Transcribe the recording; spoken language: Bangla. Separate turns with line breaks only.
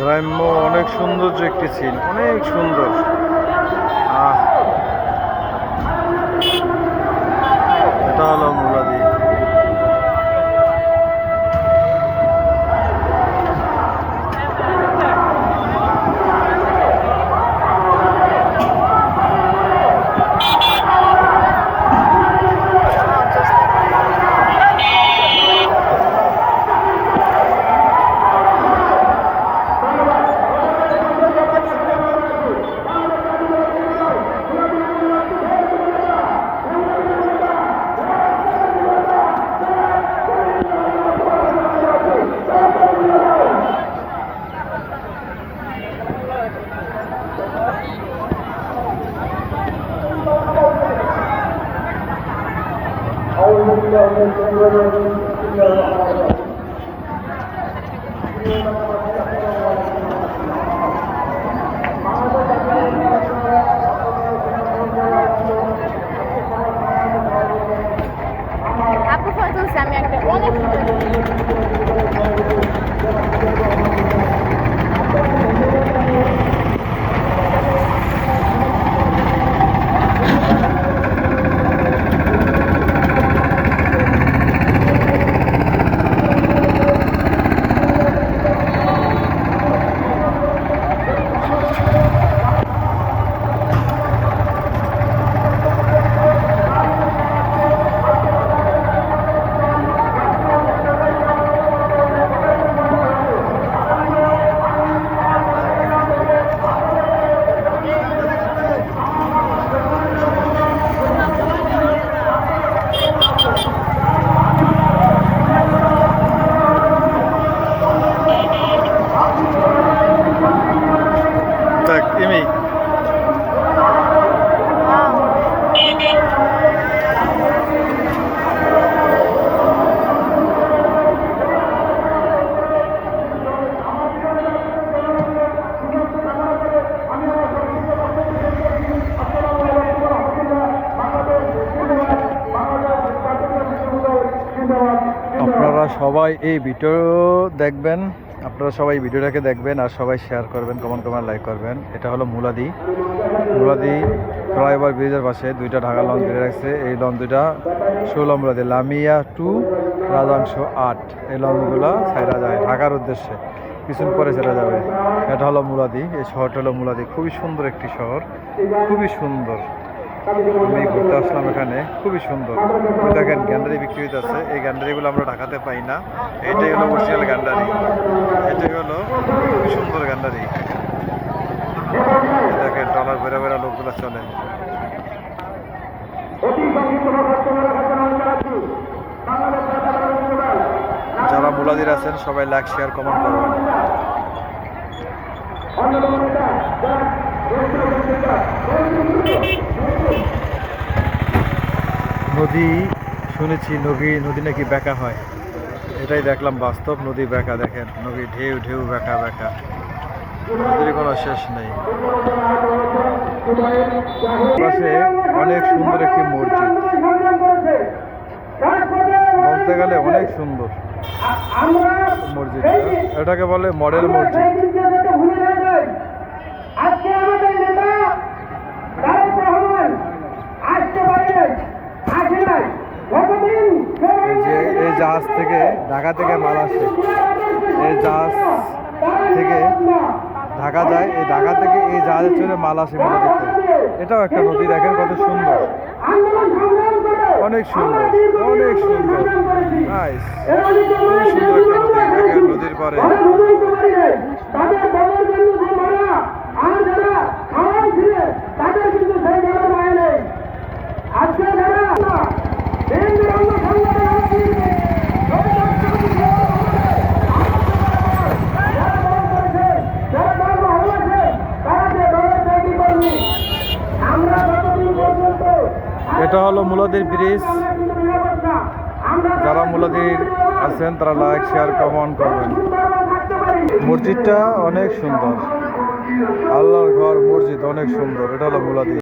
অনন্য অনেক সৌন্দর্য একটি সিন অনেক সুন্দর। আহ এটা হলো মুলাদি
আপু তুলছে আমি একটা অনেক
ইমি আপনারা সবাই এই ভিডিও দেখবেন। আপনারা সবাই ভিডিওটাকে দেখবেন আর সবাই শেয়ার করবেন কমেন্ট কমেন্ট লাইক করবেন। এটা হলো মুলাদি। মুলাদি ফ্লাইওভার ব্রিজের পাশে দুইটা ঢাকা লঞ্চ বেড়ে রাখছে। এই লঞ্চ দুইটা ষোলো মুলাদি, লামিয়া টু রাজাংশ আট। এই লঞ্চগুলো ছাইরা যায় ঢাকার উদ্দেশ্যে। কিছুদিন পরে ছেড়ে যাবে। এটা হলো মুলাদি। এই শহরটা হলো মুলাদি। খুবই সুন্দর একটি শহর। খুবই সুন্দর। আমি ঘুরতে আসলাম এখানে। খুবই সুন্দর। দেখেন, গ্যান্ডারি বিক্রি হইতেছে। এই গ্যান্ডারিগুলো আমরা ঢাকাতে পাই না। এটাই হলো অরিজিনাল গ্যান্ডারি। এটাই হলো খুবই সুন্দর গ্যান্ডারি। দেখেন ডলার বেড়া বেড়া লোকগুলো চলে। যারা মুলাদির আছেন, সবাই লাইক শেয়ার কমেন্ট করবেন। নদী, শুনেছি নদী নদী নাকি বেঁকা হয়। এটাই দেখলাম বাস্তব, নদী বেঁকা, দেখেন। নদী ঢেউ ঢেউ, বেঁকা বেঁকা। নদীর কোনো শেষ নেই। পাশে অনেক সুন্দর একটি মসজিদ। বলতে গেলে অনেক সুন্দর মসজিদটা। এটাকে বলে মডেল মসজিদ। জাহাজ থেকে ঢাকা থেকে মাল আসে। এই জাহাজ থেকে ঢাকা যায়। এই ঢাকা থেকে এই জাহাজে চলে মাল আসে নদীতে এটাও একটা নদী, দেখেন কত সুন্দর। অনেক সুন্দর অনেক সুন্দর। সুন্দর একটা নদী নদীর পরে হলো মুলাদির ব্রিজ। যারা মুলাদির আছেন, তারা লাইক শেয়ার কমেন্ট করবেন। মসজিদটা অনেক সুন্দর। আল্লাহর ঘর, মসজিদ অনেক সুন্দর। এটা হলো মুলাদি